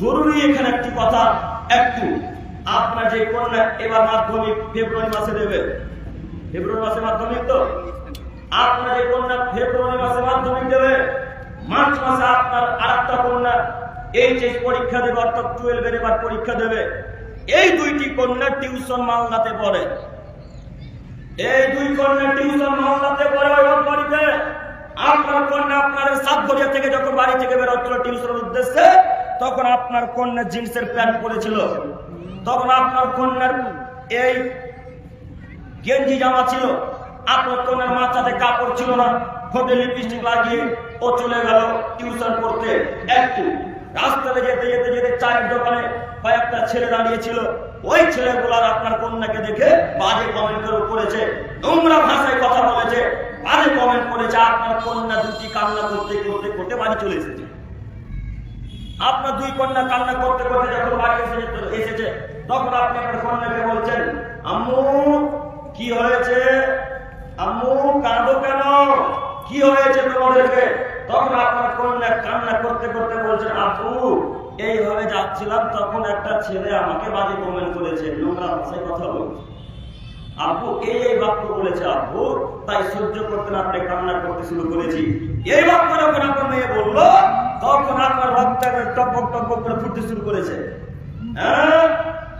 জরুরি এখানে একটি কথা, একটু। আপনার যে কন্যা এবার মাধ্যমিক, ফেব্রুয়ারি মাসে দেবে। ফেব্রুয়ারি মাসে মাধ্যমিক তো? আপনার যে কন্যা ফেব্রুয়ারি মাসে মাধ্যমিক দেবে। মার্চ মাসে আপনার আর একটা কন্যা এইচএস পরীক্ষা দেবে, অর্থাৎ টুয়েলভের এবার পরীক্ষা দেবে। এই দুইটি কন্যা টিউশন মালদাতে পড়ে। এই দুই কন্যা টিউশন মালদাতে পড়ে ওই বাড়িতে আপনার কন্যা আপনার সাতঘরিয়া থেকে যখন বাড়ি থেকে বেরোচ্ছিল টিউশনের উদ্দেশ্যে তখন আপনার কন্যা জিন্সের প্যান্ট পরেছিল। তখন আপনার কন্যার এই গেঞ্জি জামা ছিল। আপনার কন্যার মাথাতে কাপড় ছিল না। ঠোঁটে লিপস্টিক লাগিয়ে ও চলে গেল টিউশন করতে একটু রাস্তাতে যেতে যেতে যেতে চায়ের দোকানে কয়েকটা ছেলে দাঁড়িয়েছিল। ওই ছেলেগুলার আপনার কন্যাকে দেখে বাজে কমেন্ট করে করেছে নোংরা ভাষায় কথা বলেছে। বাজে কমেন্ট করেছে, আপনার কন্যা দুটি কান্না করতে করতে করতে বাড়ি চলে এসেছে। আপনার দুই কন্যা কান্না করতে করতে যখন বাড়ি এসে এসেছে, তখন আপনি আপনার কন্যাকে বলছেন, আম্মু, কি হয়েছে? আম্মু, কাঁদো কেন? কি হয়েছে তোমাদেরকে? তখন আপনার কন্যা কান্না করতে করতে বলছেন, আপু, এইভাবে যাচ্ছিলাম, তখন একটা ছেলে আমাকে বাজে কমেন্ট করেছে, নোংরা ভাষায় কথা বলছে। আব্বু এই এই বাক্য বলেছে আব্বু তাই সহ্য করতে না পেরে কান্না করতে শুরু করেছি। এই বাক্য যখন আপনার মেয়ে বলল তখন আপনার রক্ত টপক টপক করে ফুটতে শুরু করেছে। হ্যাঁ?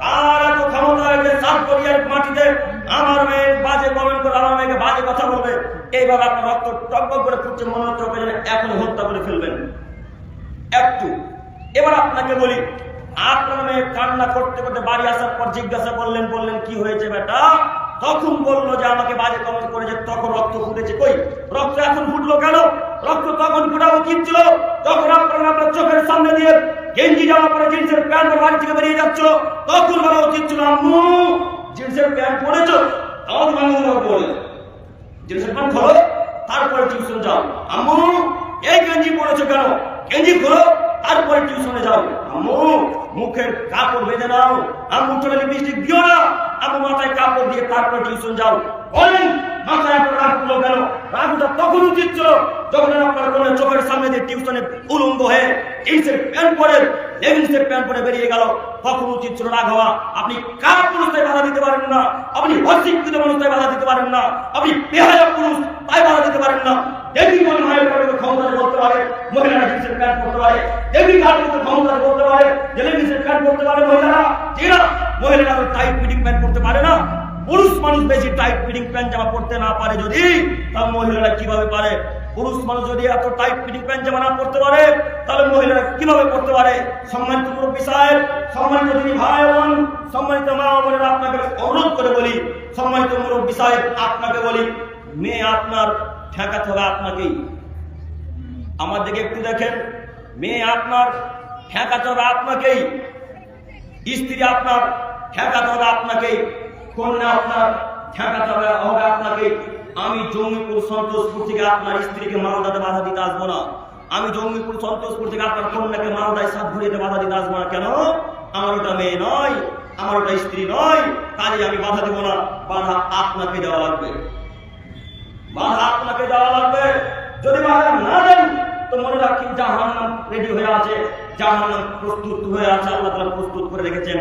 কার এত ক্ষমতা হয়েছে মাটিতে আমার বাজে কমেন্ট করে আমার মেয়েকে বাজে কথা বলবে। এইভাবে আপনার রক্ত টপক করে ফুটছে, মনে হচ্ছে হত্যা করে ফেলবেন। একটু, এবার আপনাকে বলি, আপনার মেয়ে কান্না করতে করতে বাড়ি আসার পর জিজ্ঞাসা করলেন, বললেন, কি হয়েছে বেটা? তখন বলল যে আমাকে বাজে কমেন্ট করেছে, তখন রক্ত ফুটেছে। কই? রক্ত এখন ফুটলো কেন রক্ত তখন ফুটা উচিত ছিল? তখন আপনার আপনার চোখের সামনে দিয়ে গেঞ্জি জামা পরে জিন্সের প্যান্ট পরে বাড়ি থেকে বেরিয়ে যাচ্ছিল, তখন বলা উচিত ছিল, আম্মু, জিন্সের প্যান্ট পরেছো? মানুষ বলে জিন্সের প্যান্ট খোলো, তারপরে টিউশন যাও। আম্মু, এই গেঞ্জি পরেছো কেন? গেঞ্জি খোলো, তারপরে টিউশনে যাও। আম্মু, মুখের কাপড় বেঁধে নাও। আম্মু চলে লিপস্টিক দিও না। আম্মু, মাথায় কাপড় দিয়ে তারপরে টিউশন যাও। বলেন মাথায় আপনার রাগগুলো কেন রাগটা যখন আপনার চোখের সামনে দিয়ে টিউশনে উলঙ্গ হয়ে জিন্সের প্যান্ট পরে, লেগিংসের প্যান্ট পরে বেরিয়ে গেল, তখন উচিত ছিল রাগ হওয়া। আপনি কার পুরুষটাই বাধা দিতে পারেন না? আপনি অশিক্ষিত বাধা দিতে পারেন না। আপনি বেহায়া পুরুষ, তাই বাধা দিতে পারেন না। দেবী মনে হয় ক্ষমতা বলতে পারে, মহিলারা জিন্সের প্যান্ট পরতে পারে। দেবী ঘাটের ক্ষমতা বলতে পারে, যে লেগিংসের প্যান্ট পরতে পারে মহিলারা। না মহিলারা ফিটিং প্যান্ট পরতে পারে না। পুরুষ মানুষ বেশি টাইট ফিটিং প্যান্ট জামা পড়তে না পারে যদি, তাহলে মহিলারা কীভাবে পারে? পুরুষ মানুষ যদি এত টাইট ফিটিং প্যান্ট জামা না পরতে পারে, তাহলে মহিলারা কীভাবে পড়তে পারে? সম্মানিত মুরব্বী সাহেব, সম্মানিত তিনি ভাই বোন, সম্মানিত মা বোনেরা আপনাকে অনুরোধ করে বলি, সম্মানিত মুরব্বী সাহেব, আপনাকে বলি, মেয়ে আপনার ঠেকাতে হবে আপনাকেই। আমার দিকে একটু দেখেন, মেয়ে আপনার ঠেকাতে হবে আপনাকেই। স্ত্রী আপনার ঠেকাতে হবে আপনাকেই। কন্যা আপনার ঠেকাতে হবে হবে আপনাকে। আমি জঙ্গিপুর সন্তোষপুর থেকে আপনার স্ত্রীকে মালদাতে বাধা দিতে আসব না। আমি জঙ্গিপুর সন্তোষপুর থেকে আপনার কন্যাকে মালদায় সাত ঘুরিয়ে বাধা দিতে আসব না। কেন? আমার ওটা মেয়ে নয়, আমার ওটা স্ত্রী নয় কাজে আমি বাধা দেবো না। বাধা আপনাকে দেওয়া লাগবে। বাধা আপনাকে দেওয়া লাগবে। যদি বাধা না দেন, তো মনে রাখি জাহান্নাম রেডি হয়ে আছে। জাহান্নাম প্রস্তুত হয়ে আছে, আল্লাহ তাআলা প্রস্তুত করে রেখেছেন।